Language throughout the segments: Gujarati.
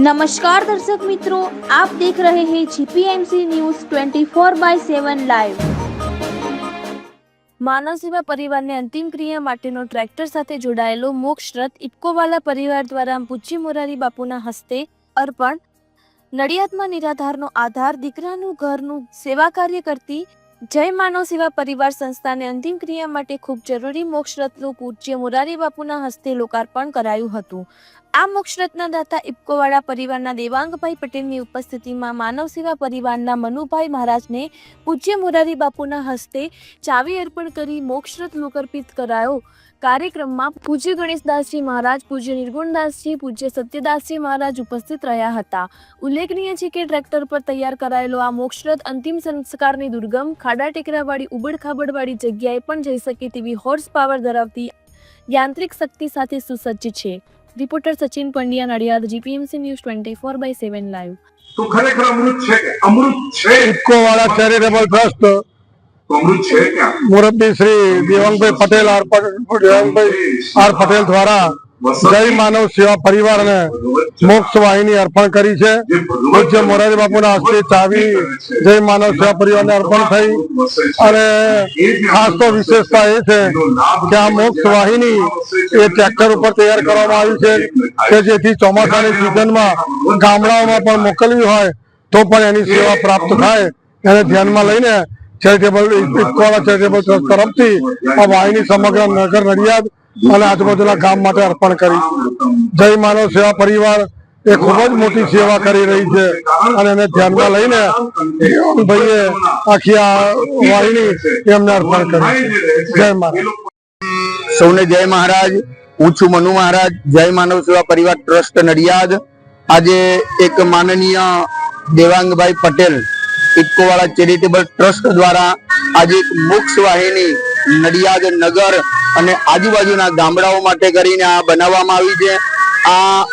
નમસ્કાર દર્શક મિત્રો આપ દેખ રહે હે જીપીએમસી ન્યૂઝ 24 બાય 7 લાઈવ માનવસેવા પરિવારને અંતિમ ક્રિયા માટેનો ટ્રેક્ટર સાથે જોડાયેલો મોક્ષ રથ ઇટકોવાલા પરિવાર દ્વારા પૂજ્ય મોરારી બાપુના હસ્તે અર્પણ. નડિયાદમાં નિરાધારનો આધાર, દીકરાનું ઘરનું સેવા કાર્ય કરતી જય માનવ સેવા પરિવાર સંસ્થાને અંતિમ ક્રિયા માટે ખૂબ જરૂરી મોક્ષ રથનું પૂજ્ય મોરારી બાપુના હસ્તે લોકાર્પણ કરાયું હતું. આ મોક્ષરત્ના દાતા ઇપકોવાળા પરિવારના દેવાંગભાઈ પટેલની ઉપસ્થિતિમાં માનવ સેવા પરિવારના મનુભાઈ મહારાજને પૂજ્ય મોરારી બાપુના હસ્તે ચાવી અર્પણ કરી મોક્ષરથ લોકર્પિત કરાયો. કાર્યક્રમમાં પૂજ્ય ગણેશદાસજી મહારાજ, પૂજ્ય નિર્ગુણદાસજી, પૂજ્ય સત્યદાસજી મહારાજ ઉપસ્થિત રહ્યા હતા. ઉલ્લેખનીય છે કે ટ્રેક્ટર પર તૈયાર કરાયેલો આ મોક્ષરથ અંતિમ સંસ્કારની દુર્ગમ ખાડા ટેકરાવાળી, ઉબડખાબડવાળી જગ્યાએ પણ જઈ શકે તેવી હોર્સ પાવર ધરાવતી યાંત્રિક શક્તિ સાથે સુસજ્જ છે. Reporter Sachin Pandya Nadiad GPMC news twenty four by seven live. તો ખરેખર અમૃત છે કે? અમૃત છે? ઇફકો વાળા ચેરિટેબલ ટ્રસ્ટ અમૃત છે ક્યાં? મુરબ્બી શ્રી દેવાંગભાઈ પટેલ આર પટેલ દેવાંગભાઈ આર પટેલ દ્વારા જય માનવ સેવા પરિવારને મોક્ષ વાહિની અર્પણ કરી છે. પૂજ્ય મોરારી બાપુના હસ્તે ચાવી જય માનવ સેવા પરિવારને અર્પણ થઈ. અને ખાસ તો વિશેષતા એ છે કે આ મોક્ષ વાહિની એ ટ્રેક્ટર ઉપર તૈયાર કરવામાં આવી છે કે જેથી ચોમાસાની સિઝનમાં ગામડાઓમાં પણ મોકલવી હોય તો પણ એની સેવા પ્રાપ્ત થાય. એને ધ્યાનમાં લઈને ચેરિટેબલ ઇફકોવાળા ચેરિટેબલ ટ્રસ્ટ તરફથી આ વાહિની સમગ્ર નગર નડિયાદ અને આજુબાજુના ગામ માટે અર્પણ કરી. જય માનવ સેવા પરિવાર એ ખૂબ જ મોટી સેવા કરી રહી છે. અને એને ધ્યાનમાં લઈને ભાઈએ આખી આ વાહિની એમને અર્પણ કરી જય માનવ. સૌને જય મહારાજ. હું છું મનુ મહારાજ. જય માનવ સેવા પરિવાર ટ્રસ્ટ નડિયાદ. આજે એક માનનીય દેવાંગભાઈ પટેલ ઇફકોવાળા ચેરિટેબલ ટ્રસ્ટ દ્વારા આજે એક મોક્ષ વાહિની નડિયાદ નગર અને આજુબાજુના ગામડાઓ માટે કરીને આ બનાવવામાં આવી છે. આ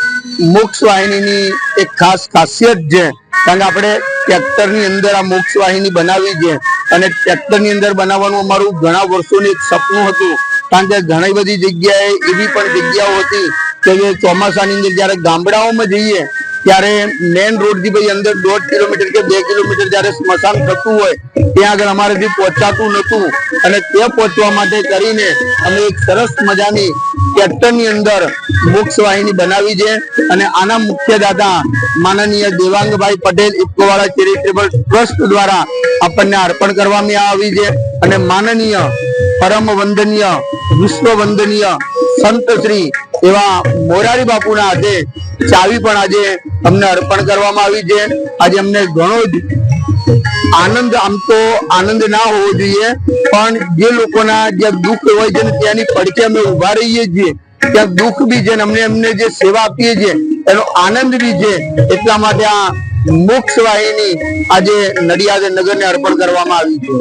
મોક્ષ વાહિનીની એક ખાસ ખાસિયત છે. કારણ કે આપણે ટ્રેક્ટરની અંદર આ મોક્ષ વાહિની બનાવી છે. અને ટ્રેક્ટરની અંદર બનાવવાનું અમારું ઘણા વર્ષોનું એક સપનું હતું. કારણ કે ઘણી બધી જગ્યાએ એવી પણ જગ્યાઓ હતી કે જે ચોમાસાની અંદર જ્યારે ગામડાઓમાં જઈએ ત્યારે મેન રોડથી અંદર દોઢ કિલોમીટર કે બે કિલોમીટર જયારે સ્મશાન થતું હોય, ત્યાં આગળ અમારેથી પહોંચાતું નતું અને તે પહોંચવા માટે કરીને અમે એક સરસ મજાની ટ્રેક્ટરની અંદર મોક્ષ બનાવી છે. અને આના મુખ્ય દાદા માનનીય દેવાંગભાઈ પટેલ ઇફકોવાળા ચેરિટેબલ ટ્રસ્ટ દ્વારા આપણને અર્પણ કરવામાં આવી છે. અને માનનીય પરમ વંદનીય વિશ્વ વંદનીય સંત શ્રી એવા મોરારી બાપુના હાથે ચાવી પણ આજે અમને અર્પણ કરવામાં આવી છે. આજે અમને ઘણો જ આનંદ, આમ તો આનંદ ના હોવો જોઈએ, પણ જે લોકોના જે દુઃખ હોય છે ત્યાંની પડખે અમે ઊભા રહીએ છીએ, ત્યાં દુઃખ બી છે અમને અમને જે સેવા આપીએ છીએ, એનો આનંદ બી છે. એટલા માટે આ મોક્ષ વાહિની આજે નડિયાદ નગરને અર્પણ કરવામાં આવી છે.